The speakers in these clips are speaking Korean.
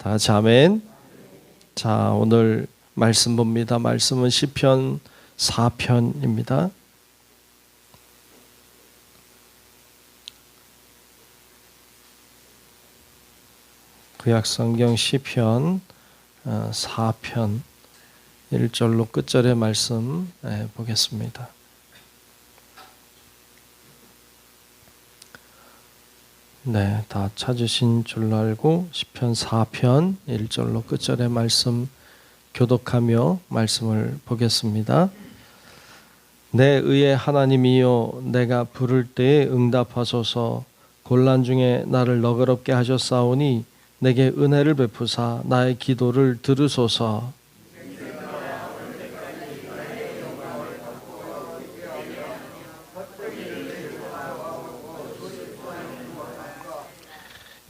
다 아멘. 자, 오늘 말씀 봅니다. 말씀은 시편 4편입니다. 구약 성경 시편 4편 1절로 끝절의 말씀 예, 보겠습니다. 네, 다 찾으신 줄 알고 시편 4편 1절로 끝절의 말씀 교독하며 말씀을 보겠습니다. 내 의의 하나님이여 내가 부를 때에 응답하소서 곤란 중에 나를 너그럽게 하셨사오니 내게 은혜를 베푸사 나의 기도를 들으소서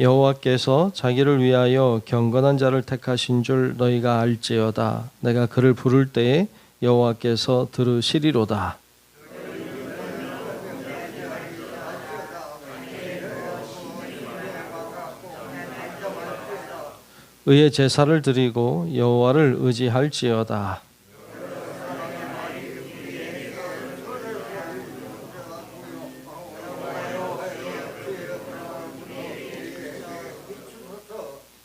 여호와께서 자기를 위하여 경건한 자를 택하신 줄 너희가 알지어다. 내가 그를 부를 때에 여호와께서 들으시리로다. 의의 제사를 드리고 여호와를 의지할지어다.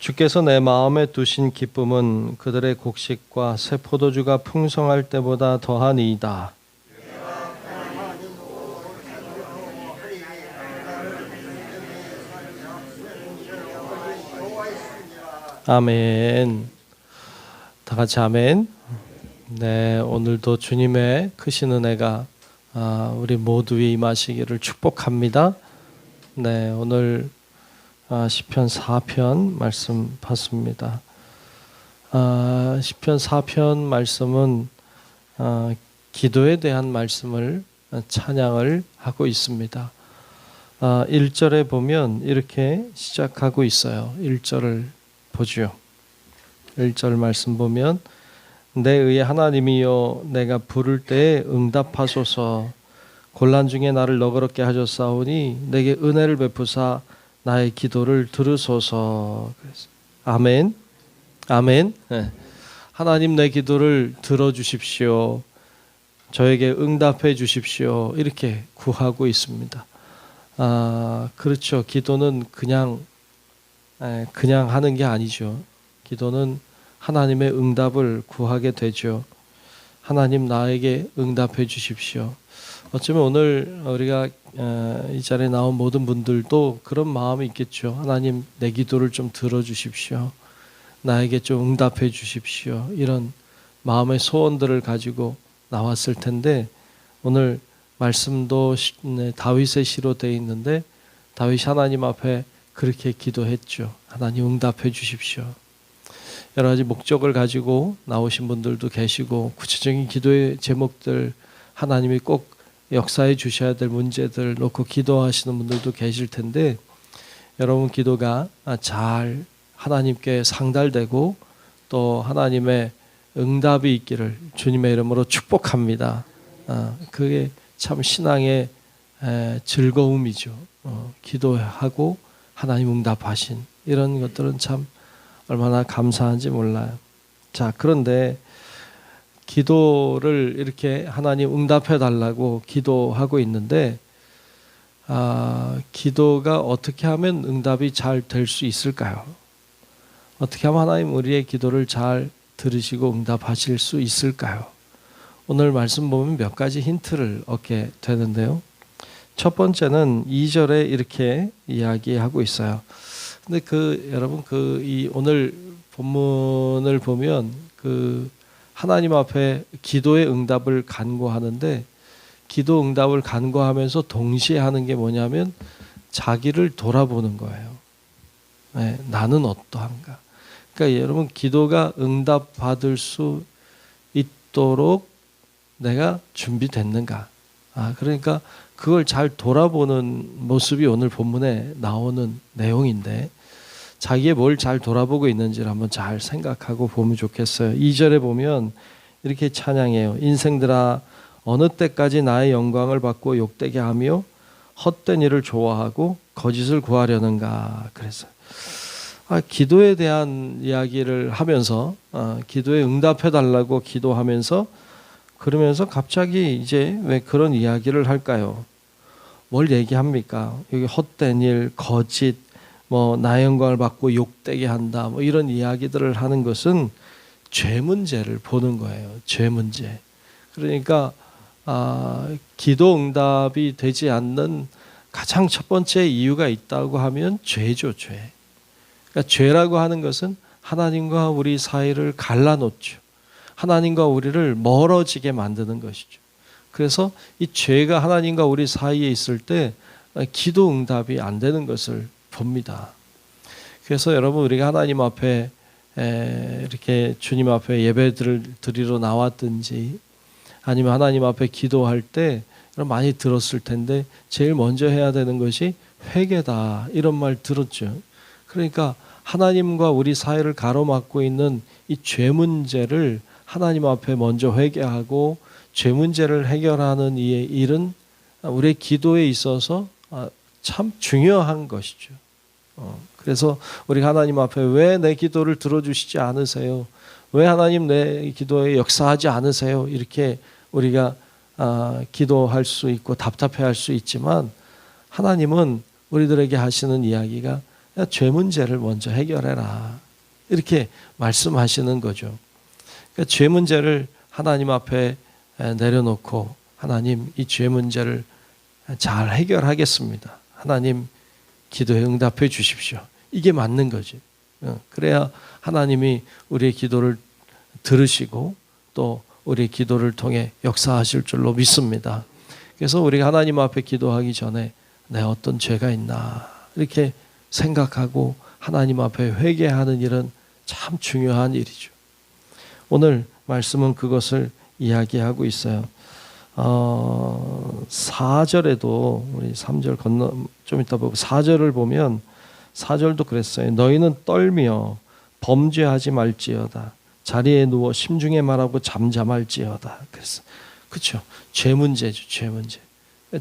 주께서 내 마음에 두신 기쁨은 그들의 곡식과 새 포도주가 풍성할 때보다 더하니이다. 아멘. 다 같이 아멘. 네, 오늘도 주님의 크신 은혜가 아, 우리 모두 위에 임하시기를 축복합니다. 네, 오늘 아, 시편 4편 말씀 봤습니다. 아, 시편 4편 말씀은 아, 기도에 대한 말씀을 찬양을 하고 있습니다. 아, 1절에 보면 이렇게 시작하고 있어요. 1절을 보죠. 1절 말씀 보면 내 의의 하나님이여 내가 부를 때에 응답하소서 곤란 중에 나를 너그럽게 하셨사오니 내게 은혜를 베푸사 나의 기도를 들으소서. 아멘. 아멘. 네. 하나님 내 기도를 들어 주십시오. 저에게 응답해 주십시오. 이렇게 구하고 있습니다. 아, 그렇죠. 기도는 그냥 에, 그냥 하는 게 아니죠. 기도는 하나님의 응답을 구하게 되죠. 하나님 나에게 응답해 주십시오. 어쩌면 오늘 우리가 어, 이 자리에 나온 모든 분들도 그런 마음이 있겠죠. 하나님 내 기도를 좀 들어주십시오. 나에게 좀 응답해 주십시오. 이런 마음의 소원들을 가지고 나왔을 텐데 오늘 말씀도 네, 다윗의 시로 되어 있는데 다윗 하나님 앞에 그렇게 기도했죠. 하나님 응답해 주십시오. 여러 가지 목적을 가지고 나오신 분들도 계시고 구체적인 기도의 제목들 하나님이 꼭 역사해 주셔야 될 문제들 놓고 기도하시는 분들도 계실 텐데 여러분 기도가 잘 하나님께 상달되고 또 하나님의 응답이 있기를 주님의 이름으로 축복합니다. 아, 그게 참 신앙의 즐거움이죠. 어, 기도하고 하나님 응답하신 이런 것들은 참 얼마나 감사한지 몰라요. 자, 그런데 기도를 이렇게 하나님 응답해 달라고 기도하고 있는데 아, 기도가 어떻게 하면 응답이 잘 될 수 있을까요? 어떻게 하면 하나님 우리의 기도를 잘 들으시고 응답하실 수 있을까요? 오늘 말씀 보면 몇 가지 힌트를 얻게 되는데요. 첫 번째는 2절에 이렇게 이야기하고 있어요. 근데 그 여러분 그 이 오늘 본문을 보면 그 하나님 앞에 기도의 응답을 간구하는데 기도 응답을 간구하면서 동시에 하는 게 뭐냐면 자기를 돌아보는 거예요. 네, 나는 어떠한가? 그러니까 여러분 기도가 응답 받을 수 있도록 내가 준비됐는가? 아 그러니까 그걸 잘 돌아보는 모습이 오늘 본문에 나오는 내용인데 자기의 뭘 잘 돌아보고 있는지를 한번 잘 생각하고 보면 좋겠어요. 2절에 보면 이렇게 찬양해요. 인생들아 어느 때까지 나의 영광을 받고 욕되게 하며 헛된 일을 좋아하고 거짓을 구하려는가 그래서 아, 기도에 대한 이야기를 하면서 아, 기도에 응답해 달라고 기도하면서 그러면서 갑자기 이제 왜 그런 이야기를 할까요? 뭘 얘기합니까? 여기 헛된 일, 거짓, 뭐 나의 영광을 받고 욕되게 한다, 뭐 이런 이야기들을 하는 것은 죄 문제를 보는 거예요. 죄 문제. 그러니까 아, 기도 응답이 되지 않는 가장 첫 번째 이유가 있다고 하면 죄죠, 죄. 그러니까 죄라고 하는 것은 하나님과 우리 사이를 갈라놓죠. 하나님과 우리를 멀어지게 만드는 것이죠. 그래서 이 죄가 하나님과 우리 사이에 있을 때 기도 응답이 안 되는 것을 봅니다. 그래서 여러분 우리가 하나님 앞에 이렇게 주님 앞에 예배들을 드리러 나왔든지 아니면 하나님 앞에 기도할 때 많이 들었을 텐데 제일 먼저 해야 되는 것이 회개다 이런 말 들었죠. 그러니까 하나님과 우리 사이를 가로막고 있는 이 죄 문제를 하나님 앞에 먼저 회개하고 죄 문제를 해결하는 이 일은 우리의 기도에 있어서 아, 참 중요한 것이죠. 어, 그래서 우리 하나님 앞에 왜 내 기도를 들어주시지 않으세요? 왜 하나님 내 기도에 역사하지 않으세요? 이렇게 우리가 아, 기도할 수 있고 답답해할 수 있지만 하나님은 우리들에게 하시는 이야기가 죄 문제를 먼저 해결해라 이렇게 말씀하시는 거죠. 그러니까 죄 문제를 하나님 앞에 내려놓고 하나님 이 죄 문제를 잘 해결하겠습니다. 하나님 기도에 응답해 주십시오. 이게 맞는 거지. 어, 그래야 하나님이 우리의 기도를 들으시고 또 우리의 기도를 통해 역사하실 줄로 믿습니다. 그래서 우리가 하나님 앞에 기도하기 전에 내 어떤 죄가 있나 이렇게 생각하고 하나님 앞에 회개하는 일은 참 중요한 일이죠. 오늘 말씀은 그것을 이야기하고 있어요. 어, 4절에도 우리 3절 건너 좀 이따 보고 4절을 보면 4절도 그랬어요. 너희는 떨며 범죄하지 말지어다. 자리에 누워 심중에 말하고 잠잠할지어다. 그래서 그렇죠. 죄 문제죠. 죄 문제.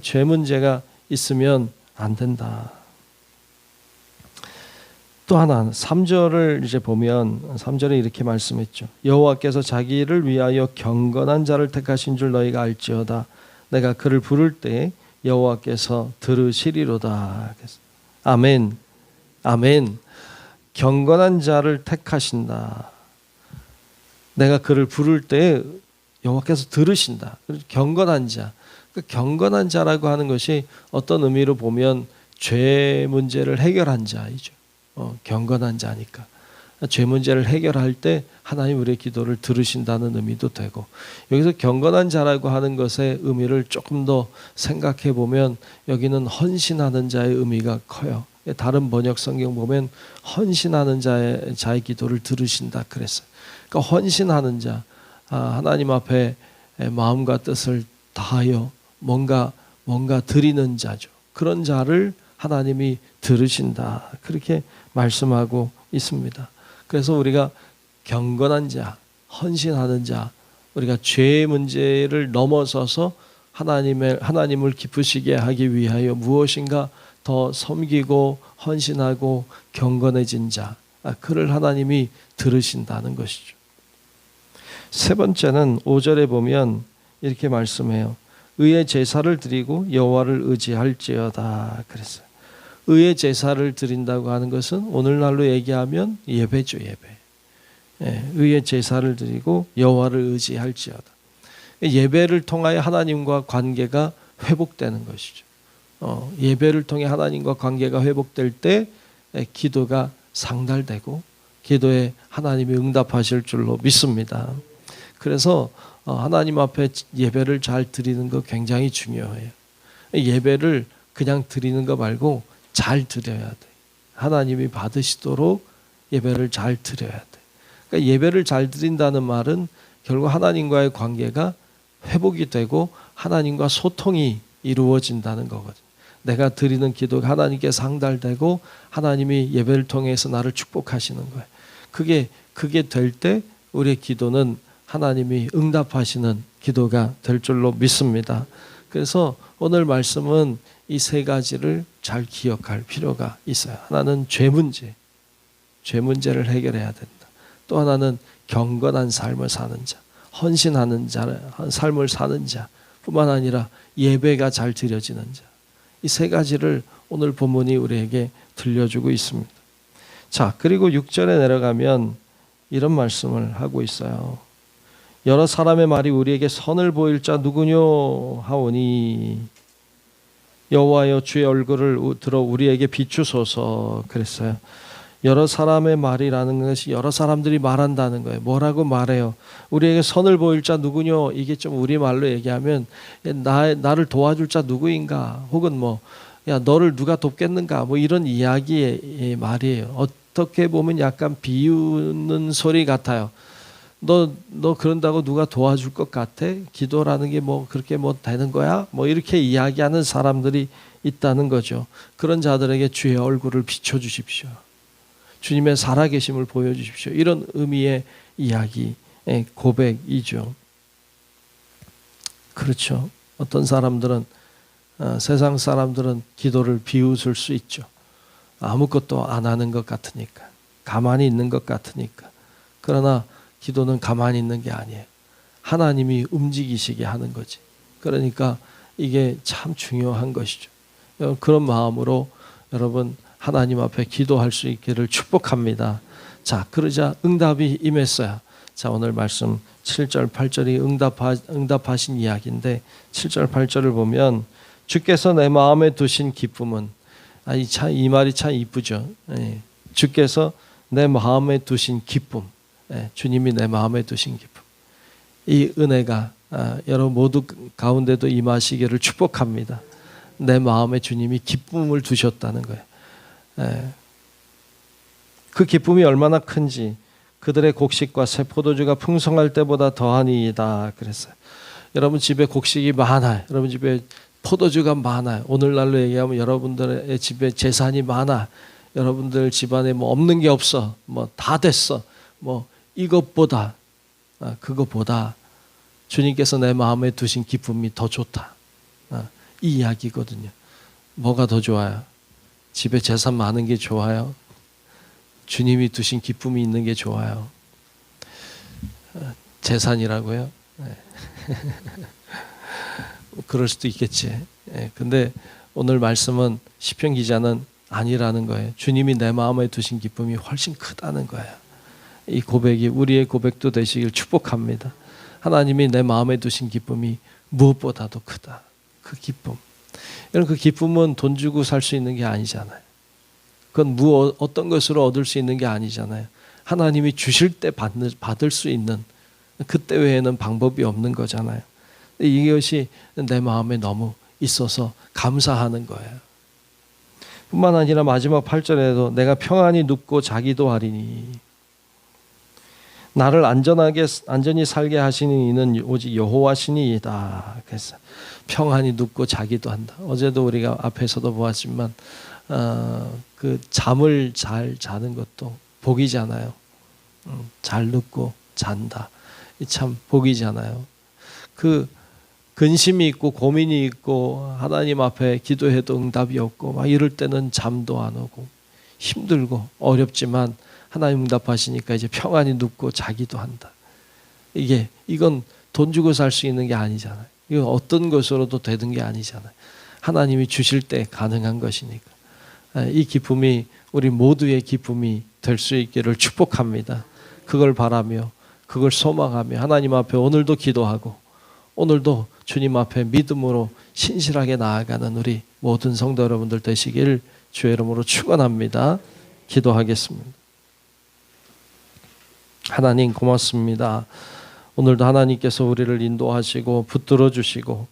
죄 문제가 있으면 안 된다. 또 하나 3절을 이제 보면 3절에 이렇게 말씀했죠. 여호와께서 자기를 위하여 경건한 자를 택하신 줄 너희가 알지어다. 내가 그를 부를 때 여호와께서 들으시리로다. 아멘. 아멘. 경건한 자를 택하신다. 내가 그를 부를 때 여호와께서 들으신다. 경건한 자. 그 경건한 자라고 하는 것이 어떤 의미로 보면 죄 문제를 해결한 자이죠. 어, 경건한 자니까. 죄 문제를 해결할 때 하나님 우리의 기도를 들으신다는 의미도 되고 여기서 경건한 자라고 하는 것의 의미를 조금 더 생각해 보면 여기는 헌신하는 자의 의미가 커요. 다른 번역 성경 보면 헌신하는 자의 자의 기도를 들으신다 그랬어요. 그러니까 헌신하는 자 아, 하나님 앞에 마음과 뜻을 다하여 뭔가 뭔가 드리는 자죠. 그런 자를 하나님이 들으신다. 그렇게 말씀하고 있습니다. 그래서 우리가 경건한 자, 헌신하는 자, 우리가 죄의 문제를 넘어서서 하나님의 하나님을 기쁘시게 하기 위하여 무엇인가 더 섬기고 헌신하고 경건해진 자, 아, 그를 하나님이 들으신다는 것이죠. 세 번째는 5절에 보면 이렇게 말씀해요. 의의 제사를 드리고 여호와를 의지할지어다 그랬어요. 의의 제사를 드린다고 하는 것은 오늘날로 얘기하면 예배죠 예배. 예, 의의 제사를 드리고 여호와를 의지할지어다. 예배를 통하여 하나님과 관계가 회복되는 것이죠. 어, 예배를 통해 하나님과 관계가 회복될 때 기도가 상달되고 기도에 하나님이 응답하실 줄로 믿습니다. 그래서 어, 하나님 앞에 예배를 잘 드리는 거 굉장히 중요해요. 예배를 그냥 드리는 거 말고 잘 드려야 돼. 하나님이 받으시도록 예배를 잘 드려야 돼. 그러니까 예배를 잘 드린다는 말은 결국 하나님과의 관계가 회복이 되고 하나님과 소통이 이루어진다는 거거든. 내가 드리는 기도가 하나님께 상달되고 하나님이 예배를 통해서 나를 축복하시는 거예요. 그게 그게 될 때 우리의 기도는 하나님이 응답하시는 기도가 될 줄로 믿습니다. 그래서 오늘 말씀은 이 세 가지를 잘 기억할 필요가 있어요. 하나는 죄 문제. 죄 문제를 해결해야 된다. 또 하나는 경건한 삶을 사는 자, 헌신하는 자, 삶을 사는 자뿐만 아니라 예배가 잘 드려지는 자. 이 세 가지를 오늘 본문이 우리에게 들려주고 있습니다. 자, 그리고 6절에 내려가면 이런 말씀을 하고 있어요. 여러 사람의 말이 우리에게 선을 보일 자 누구뇨 하오니 여호와여 주의 얼굴을 우- 들어 우리에게 비추소서 그랬어요. 여러 사람의 말이라는 것이 여러 사람들이 말한다는 거예요. 뭐라고 말해요? 우리에게 선을 보일 자 누구뇨? 이게 좀 우리 말로 얘기하면 나 나를 도와줄 자 누구인가? 혹은 뭐 야 너를 누가 돕겠는가? 뭐 이런 이야기의 이 말이에요. 어떻게 보면 약간 비유는 소리 같아요. 너, 너 그런다고 누가 도와줄 것 같아? 기도라는 게 뭐 그렇게 뭐 되는 거야? 뭐 이렇게 이야기하는 사람들이 있다는 거죠. 그런 자들에게 주의 얼굴을 비춰주십시오. 주님의 살아계심을 보여주십시오. 이런 의미의 이야기, 예, 고백이죠. 그렇죠. 어떤 사람들은, 어, 세상 사람들은 기도를 비웃을 수 있죠. 아무것도 안 하는 것 같으니까. 가만히 있는 것 같으니까. 그러나 기도는 가만히 있는 게 아니에요. 하나님이 움직이시게 하는 거지. 그러니까 이게 참 중요한 것이죠. 여러분, 그런 마음으로 여러분 하나님 앞에 기도할 수 있기를 축복합니다. 자, 그러자 응답이 임했어요. 자, 오늘 말씀 7절, 8절이 응답하, 응답하신 이야기인데 7절, 8절을 보면 주께서 내 마음에 두신 기쁨은 아, 이, 참, 이 말이 참 이쁘죠. 예. 주께서 내 마음에 두신 기쁨. 예, 주님이 내 마음에 두신 기쁨. 이 은혜가 아, 여러분 모두 가운데도 임하시기를 축복합니다. 내 마음에 주님이 기쁨을 두셨다는 거예요. 예. 그 기쁨이 얼마나 큰지 그들의 곡식과 새 포도주가 풍성할 때보다 더하니이다 그랬어요. 여러분 집에 곡식이 많아요. 여러분 집에 포도주가 많아요. 오늘날로 얘기하면 여러분들의 집에 재산이 많아. 여러분들 집안에 뭐 없는 게 없어. 뭐 다 됐어. 뭐 이것보다 아, 그것보다 주님께서 내 마음에 두신 기쁨이 더 좋다. 아, 이 이야기거든요. 뭐가 더 좋아요? 집에 재산 많은 게 좋아요? 주님이 두신 기쁨이 있는 게 좋아요? 아, 재산이라고요? 네. 그럴 수도 있겠지. 예, 근데 오늘 말씀은 시편 기자는 아니라는 거예요. 주님이 내 마음에 두신 기쁨이 훨씬 크다는 거예요. 이 고백이 우리의 고백도 되시길 축복합니다. 하나님이 내 마음에 두신 기쁨이 무엇보다도 크다. 그 기쁨. 여러분 그 기쁨은 돈 주고 살 수 있는 게 아니잖아요. 그건 무 어떤 것으로 얻을 수 있는 게 아니잖아요. 하나님이 주실 때 받는, 받을 수 있는 그때 외에는 방법이 없는 거잖아요. 이것이 내 마음에 너무 있어서 감사하는 거예요. 뿐만 아니라 마지막 8절에도 내가 평안히 눕고 자기도 하리니 나를 안전하게 안전히 살게 하시는 이는 오직 여호와시니이다. 그래서 평안히 눕고 자기도 한다. 어제도 우리가 앞에서도 보았지만 어, 그 잠을 잘 자는 것도 복이잖아요. 음, 잘 눕고 잔다. 이참 복이잖아요. 그 근심이 있고 고민이 있고 하나님 앞에 기도해도 응답이 없고 막 이럴 때는 잠도 안 오고 힘들고 어렵지만 하나님 응답하시니까 이제 평안히 눕고 자기도 한다. 이게 이건 돈 주고 살 수 있는 게 아니잖아요. 이건 어떤 것으로도 되는 게 아니잖아요. 하나님이 주실 때 가능한 것이니까. 아, 이 기쁨이 우리 모두의 기쁨이 될 수 있기를 축복합니다. 그걸 바라며 그걸 소망하며 하나님 앞에 오늘도 기도하고 오늘도 주님 앞에 믿음으로 신실하게 나아가는 우리 모든 성도 여러분들 되시길 주의 이름으로 축원합니다. 기도하겠습니다. 하나님 고맙습니다. 오늘도 하나님께서 우리를 인도하시고 붙들어 주시고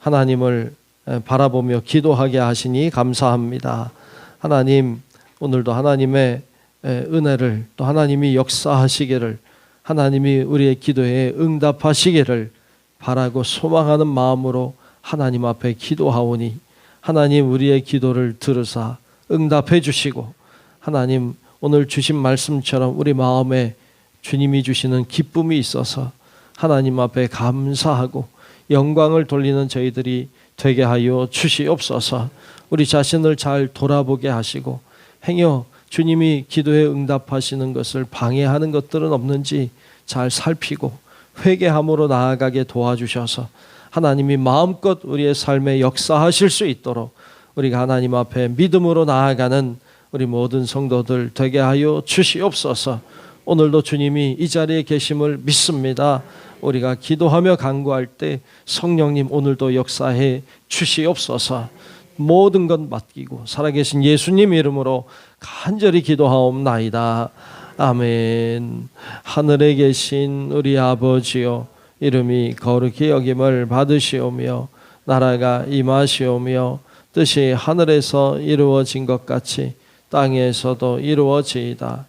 하나님을 바라보며 기도하게 하시니 감사합니다. 하나님 오늘도 하나님의 은혜를 또 하나님이 역사하시기를 하나님이 우리의 기도에 응답하시기를 바라고 소망하는 마음으로 하나님 앞에 기도하오니 하나님 우리의 기도를 들으사 응답해 주시고 하나님 오늘 주신 말씀처럼 우리 마음에 주님이 주시는 기쁨이 있어서 하나님 앞에 감사하고 영광을 돌리는 저희들이 되게 하여 주시옵소서. 우리 자신을 잘 돌아보게 하시고 행여 주님이 기도에 응답하시는 것을 방해하는 것들은 없는지 잘 살피고 회개함으로 나아가게 도와주셔서 하나님이 마음껏 우리의 삶에 역사하실 수 있도록 우리가 하나님 앞에 믿음으로 나아가는 우리 모든 성도들 되게 하여 주시옵소서. 오늘도 주님이 이 자리에 계심을 믿습니다. 우리가 기도하며 간구할 때 성령님 오늘도 역사해 주시옵소서. 모든 것 맡기고 살아계신 예수님 이름으로 간절히 기도하옵나이다. 아멘. 하늘에 계신 우리 아버지요 이름이 거룩히 여김을 받으시오며 나라가 임하시오며 뜻이 하늘에서 이루어진 것 같이 땅에서도 이루어지이다.